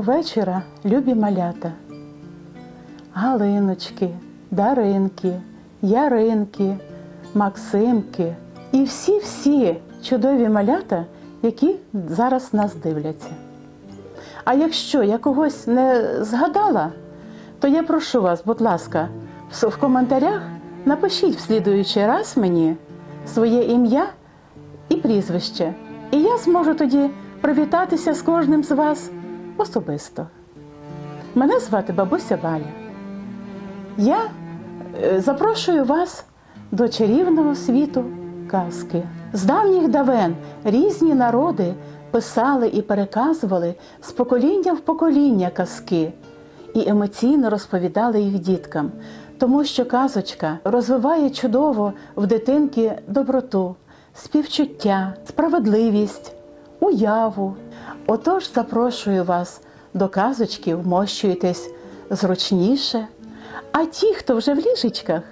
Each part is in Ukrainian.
Доброго вечора, любі малята. Галиночки, Даринки, Яринки, Максимки і всі-всі чудові малята, які зараз нас дивляться. А якщо я когось не згадала, то я прошу вас, будь ласка, в коментарях напишіть в слідуючий раз мені своє ім'я і прізвище. І я зможу тоді привітатися з кожним з вас особисто. Мене звати бабуся Валя. Я е, запрошую вас до чарівного світу казки. З давніх давен різні народи писали і переказували з покоління в покоління казки і емоційно розповідали їх діткам, тому що казочка розвиває чудово в дитинки доброту, співчуття, справедливість, уяву. Отож запрошую вас до казочки, вмощуйтесь зручніше. А ті, хто вже в ліжечках,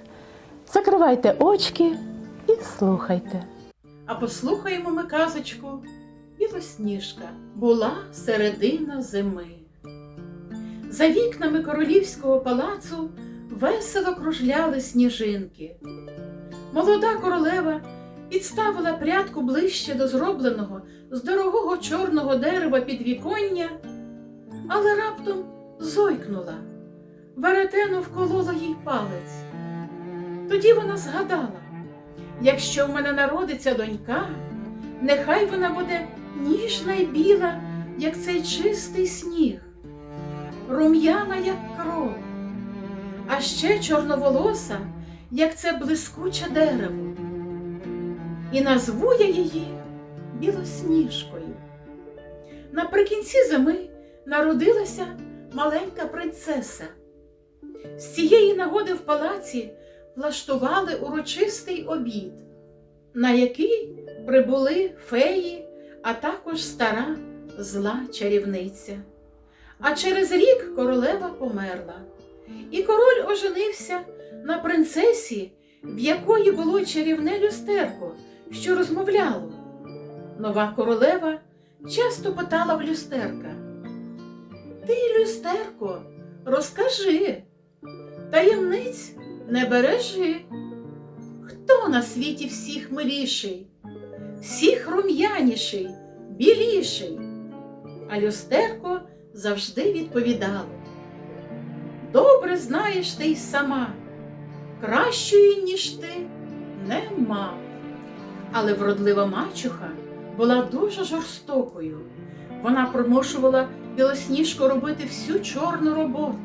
закривайте очки і слухайте. А послухаємо ми казочку Білосніжка була середина зими. За вікнами королівського палацу весело кружляли сніжинки. Молода королева підставила прядку ближче до зробленого з дорогого чорного дерева підвіконня, але раптом зойкнула. Веретено вколола їй палець. Тоді вона згадала. Якщо в мене народиться донька, нехай вона буде ніжна й біла, як цей чистий сніг, рум'яна, як кров, а ще чорноволоса, як це блискуче дерево. І назву я її білосніжкою. Наприкінці зими народилася маленька принцеса. З цієї нагоди в палаці влаштували урочистий обід, на який прибули феї, а також стара зла чарівниця. А через рік королева померла, і король оженився на принцесі, в якої було чарівне люстерко, що розмовляло. Нова королева часто питала в люстерка: Ти, люстерко, розкажи, таємниць не бережи. Хто на світі всіх миліший, всіх рум'яніший, біліший? А люстерко завжди відповідало. Добре знаєш ти й сама, кращої, ніж ти, нема. Але вродлива мачуха була дуже жорстокою. Вона примушувала білосніжку робити всю чорну роботу.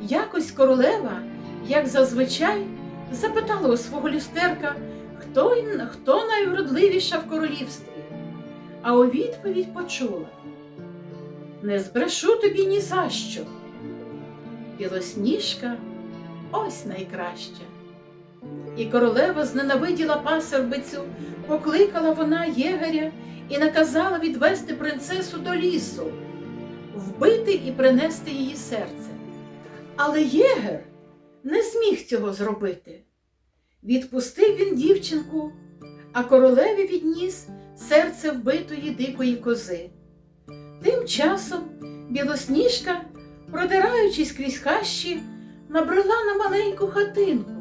Якось королева, як зазвичай, запитала у свого люстерка, хто, хто найвродливіша в королівстві, а у відповідь почула: Не збрешу тобі ні за що. Білосніжка ось найкраща. І королева зненавиділа пасербицю, покликала вона єгеря і наказала відвести принцесу до лісу, вбити і принести її серце. Але єгер не зміг цього зробити. Відпустив він дівчинку, а королеві відніс серце вбитої дикої кози. Тим часом білосніжка, продираючись крізь хащі, набрела на маленьку хатинку.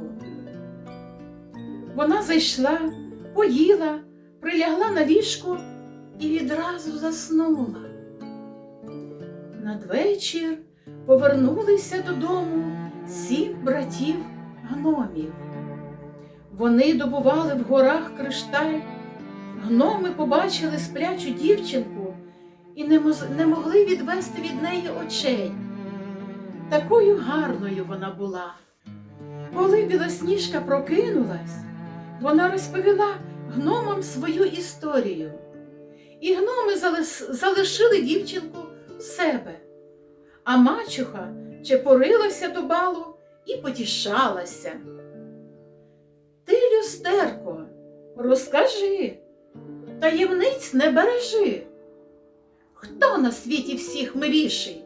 Вона зайшла, поїла, прилягла на ліжко і відразу заснула. Надвечір повернулися додому сім братів гномів. Вони добували в горах кришталь, гноми побачили сплячу дівчинку і не, могли відвести від неї очей. Такою гарною вона була. Коли білосніжка прокинулась, вона розповіла гномам свою історію. І гноми залишили дівчинку в себе. А мачуха чепорилася до балу і потішалася. Ти, люстерко, розкажи, таємниць не бережи. Хто на світі всіх миліший,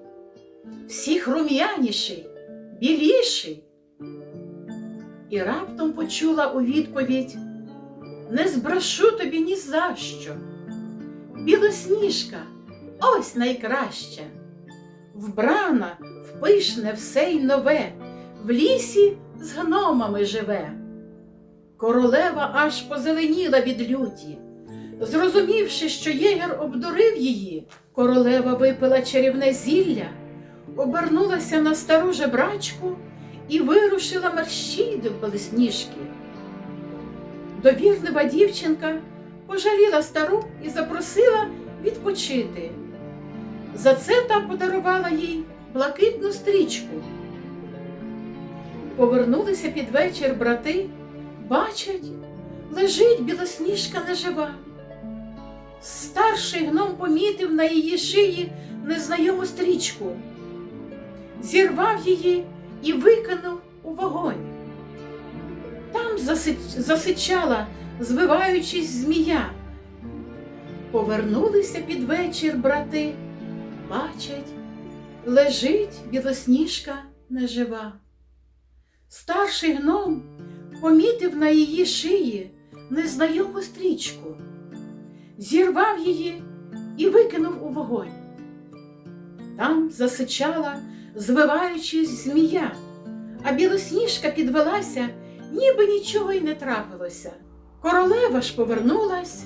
всіх рум'яніший, біліший? І раптом почула у відповідь Не збрешу тобі ні за що. Білосніжка, ось найкраща. вбрана, в пишне все й нове, в лісі з гномами живе. Королева аж позеленіла від люті. Зрозумівши, що єгер обдурив її, королева випила чарівне зілля, обернулася на стару жебрачку і вирушила мерщій до Белесніжки. Довірлива дівчинка пожаліла стару і запросила відпочити. За це та подарувала їй блакитну стрічку. Повернулися під вечір брати, бачать, лежить білосніжка нежива. Старший гном помітив на її шиї незнайому стрічку, зірвав її і викинув у вогонь. Там засичала, звиваючись змія. Повернулися під вечір брати, бачать, лежить білосніжка нежива. Старший гном помітив на її шиї незнайому стрічку, зірвав її і викинув у вогонь. Там засичала, звиваючись змія, а білосніжка підвелася, ніби нічого й не трапилося. Королева ж повернулась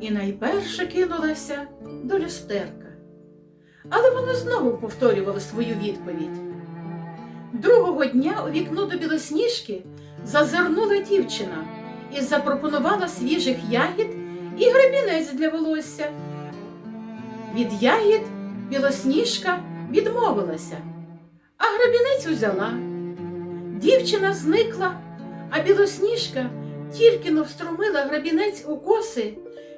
і найперше кинулася до люстерка. Але воно знову повторювало свою відповідь. Другого дня у вікно до білосніжки зазирнула дівчина і запропонувала свіжих ягід і гребінець для волосся. Від ягід білосніжка відмовилася, а гребінець узяла. Дівчина зникла, а білосніжка тільки но встромила гребінець у коси,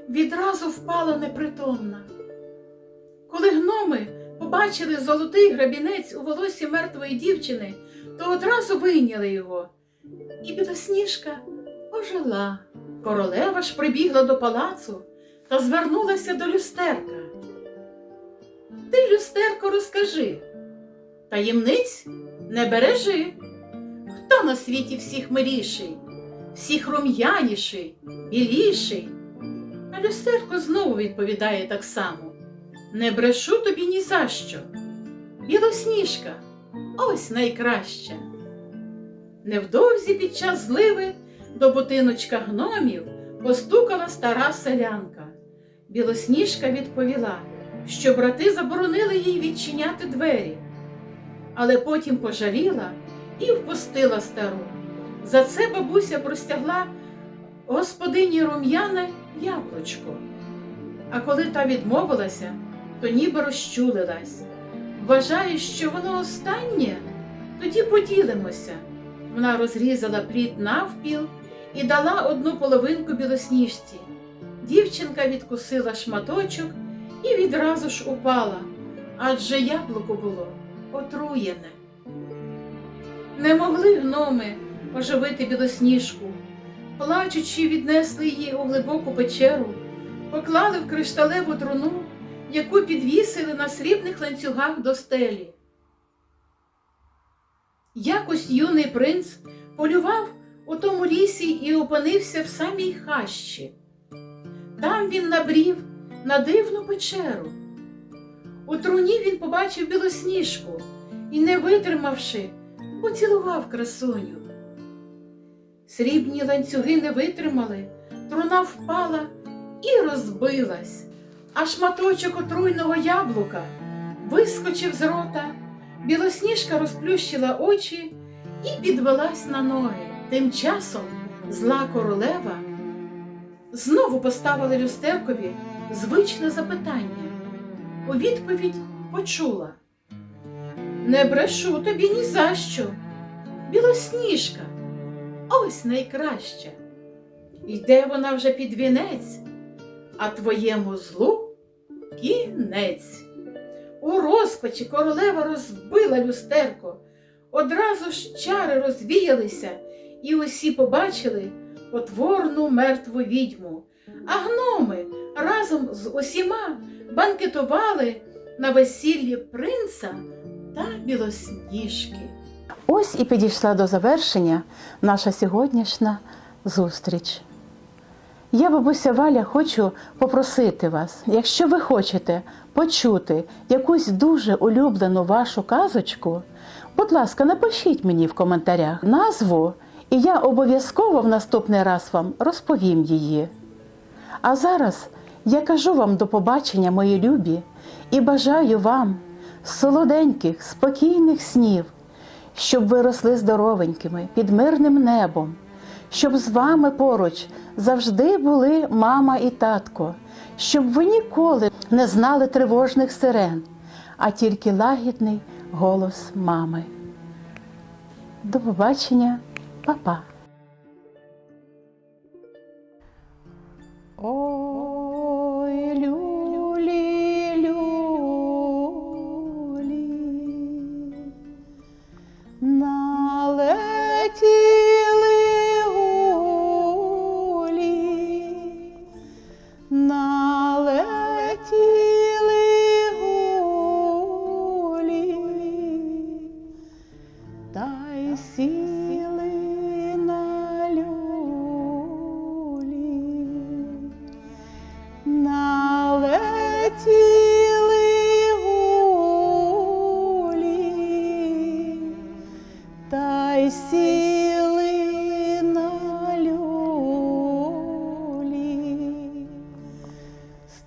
відразу впала непритомна. Коли гноми побачили золотий гребінець у волосі мертвої дівчини, то одразу вийняли його. І білосніжка ожила. Королева ж прибігла до палацу та звернулася до люстерка. Ти, люстерко, розкажи, таємниць не бережи. Хто на світі всіх миліший, всіх рум'яніший, біліший? А люстерко знову відповідає так само. Не брешу тобі ні за що. Білосніжка, ось найкраща. Невдовзі під час зливи до будиночка гномів постукала стара селянка. Білосніжка відповіла, що брати заборонили їй відчиняти двері, але потім пожаліла і впустила стару. За це бабуся простягла господині рум'яне яблучко. А коли та відмовилася, то ніби розчулилась. Вважає, що воно останнє, тоді поділимося. Вона розрізала плід навпіл і дала одну половинку білосніжці. Дівчинка відкусила шматочок і відразу ж упала, адже яблуко було отруєне. Не могли гноми оживити білосніжку, плачучи, віднесли її у глибоку печеру, поклали в кришталеву труну, яку підвісили на срібних ланцюгах до стелі. Якось юний принц полював у тому лісі і опинився в самій хащі. Там він набрів на дивну печеру. У труні він побачив білосніжку і, не витримавши, поцілував красуню. Срібні ланцюги не витримали, труна впала і розбилась, а шматочок отруйного яблука вискочив з рота. Білосніжка розплющила очі і підвелась на ноги. Тим часом зла королева знову поставила люстеркові звичне запитання. У відповідь почула. Не брешу тобі ні за що. Білосніжка, ось найкраща. Йде вона вже під вінець, а твоєму злу кінець. У розпачі королева розбила люстерко. Одразу ж чари розвіялися, і усі побачили потворну мертву відьму. А гноми разом з усіма банкетували на весіллі принца та білосніжки. Ось і підійшла до завершення наша сьогоднішня зустріч. Я, бабуся Валя, хочу попросити вас, якщо ви хочете почути якусь дуже улюблену вашу казочку, будь ласка, напишіть мені в коментарях назву, і я обов'язково в наступний раз вам розповім її. А зараз я кажу вам до побачення, мої любі, і бажаю вам солоденьких, спокійних снів, щоб ви росли здоровенькими під мирним небом, щоб з вами поруч завжди були мама і татко, щоб ви ніколи не знали тривожних сирен, а тільки лагідний голос мами. До побачення, па-па!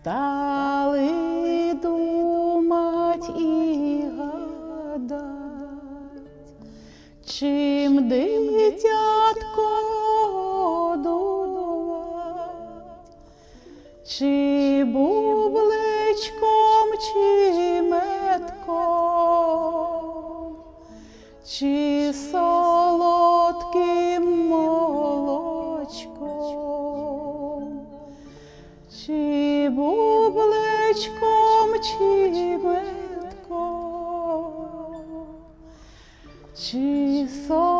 Стали думать і гадать, чим дитятко годувати, чи бубличком, чи метком, чи солодким метком, чи солодким